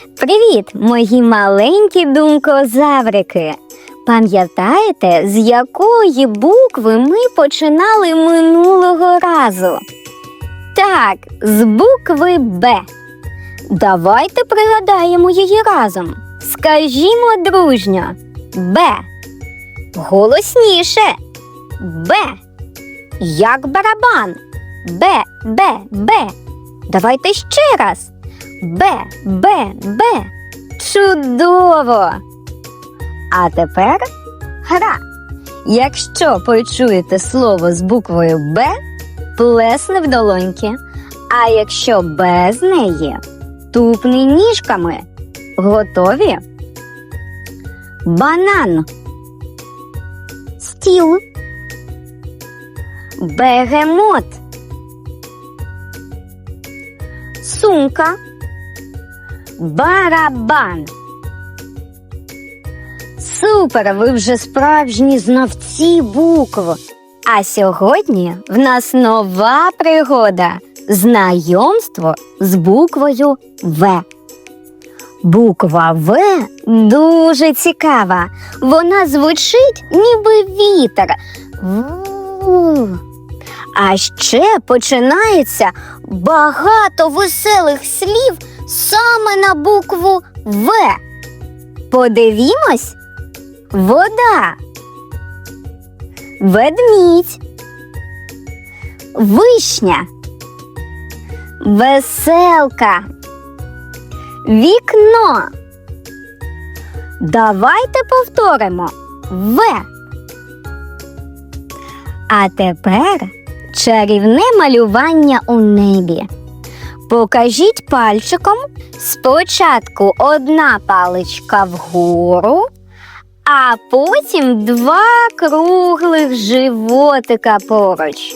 Привіт, мої маленькі думкозаврики! Пам'ятаєте, з якої букви ми починали минулого разу? Так, з букви Б. Давайте пригадаємо її разом. Скажімо дружньо Б. Голосніше. Б. Як барабан. Б, Б, Б. Давайте ще раз. Б, Б, Б. Чудово! А тепер гра. Якщо почуєте слово з буквою Б, плесни в долоньки. А якщо без неї, тупни ніжками. Готові? Банан. Стіл. Бегемот. Сумка. Барабан. Супер! Ви вже справжні знавці букв. А сьогодні в нас нова пригода знайомство з буквою В. Буква В дуже цікава. Вона звучить ніби вітер. А ще починається багато веселих слів саме на букву В. Подивімось. Вода. Ведмідь. Вишня. Веселка. Вікно. Давайте повторимо В. А тепер чарівне малювання у небі. Покажіть пальчиком спочатку одна паличка вгору, а потім два круглих животика поруч.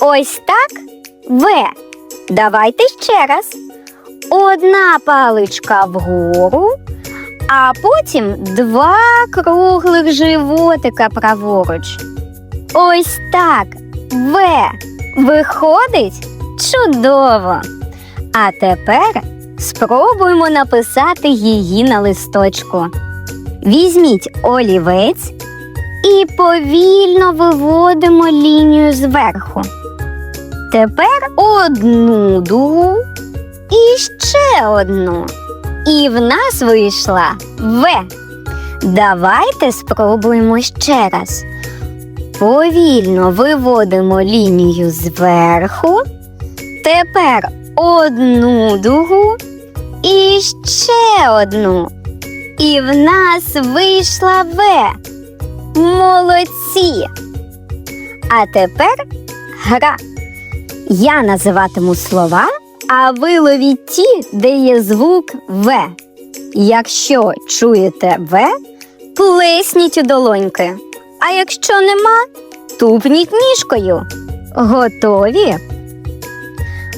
Ось так В. Давайте ще раз. Одна паличка вгору, а потім два круглих животика праворуч. Ось так. В. Виходить чудово. А тепер спробуємо написати її на листочку. Візьміть олівець і повільно виводимо лінію зверху. Тепер одну дугу і ще одну. І в нас вийшла В. Давайте спробуємо ще раз. Повільно виводимо лінію зверху. Тепер одну дугу і ще одну. І в нас вийшла В. Молодці. А тепер гра. Я називатиму слова, а ви ловіть ті, де є звук В. Якщо чуєте В, плесніть у долоньки. А якщо нема, тупніть ніжкою. Готові?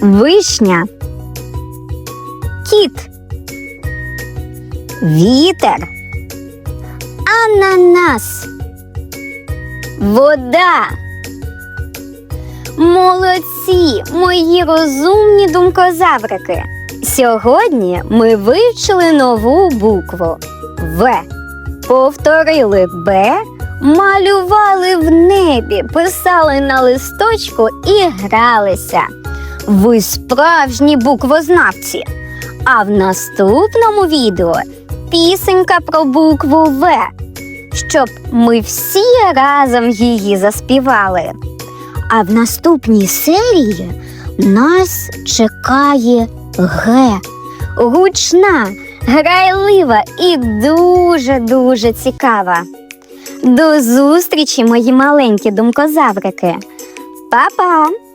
Вишня. Кіт. Вітер. Ананас. Вода. Молодці, мої розумні думкозаврики. Сьогодні ми вивчили нову букву В. Повторили Б, малювали в небі, писали на листочку і гралися. Ви справжні буквознавці. А в наступному відео пісенька про букву В, щоб ми всі разом її заспівали. А в наступній серії нас чекає Г. Гучна, грайлива і дуже-дуже цікава. До зустрічі, мої маленькі думкозаврики. Па-па!